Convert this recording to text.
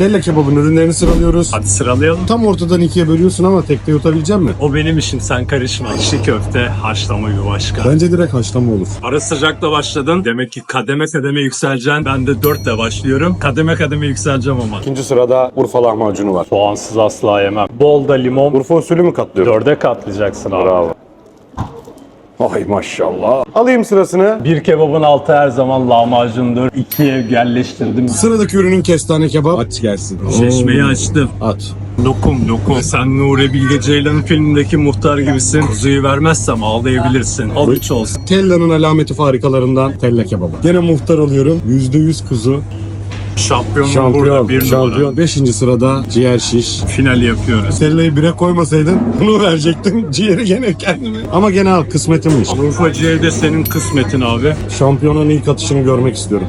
Telle kebabın ürünlerini sıralıyoruz. Hadi sıralayalım. Tam ortadan ikiye bölüyorsun ama tekte yutabilecek misin? O benim işim sen karışma. İşi köfte, haşlama bir başka. Bence direkt haşlama olur. Ara sıcakla başladın. Demek ki kademe kademe yükseleceksin. Ben de dörtle başlıyorum. Kademe kademe yükseleceğim ama. İkinci sırada Urfa lahmacunu var. Soğansız asla yemem. Bol da limon. Urfa usulü mü katlıyor? Dörde katlayacaksın abi. Bravo. Ay maşallah. Alayım sırasını. Bir kebabın altı her zaman lahmacundur. İkiye yerleştirdim. Sıradaki ürünün kestane kebap. Aç gelsin. Çeşmeyi açtım. At. Lokum lokum. Sen Nuri Bilge Ceylan'ın filmindeki muhtar gibisin. Kuzuyu vermezsem ağlayabilirsin. Al üç olsun. Tella'nın alameti farikalarından telle kebabı. Gene muhtar oluyorum. %100 kuzu. Şampiyonluk Şampiyon, burada bir şampiyon. numara. 5. sırada ciğer şiş. Final yapıyoruz. Selleyi bire koymasaydın bunu verecektim. Ciğeri gene kendime. Ama gene al kısmetimmiş. Avrupa ciğeri de senin kısmetin abi. Şampiyonun ilk atışını görmek istiyorum.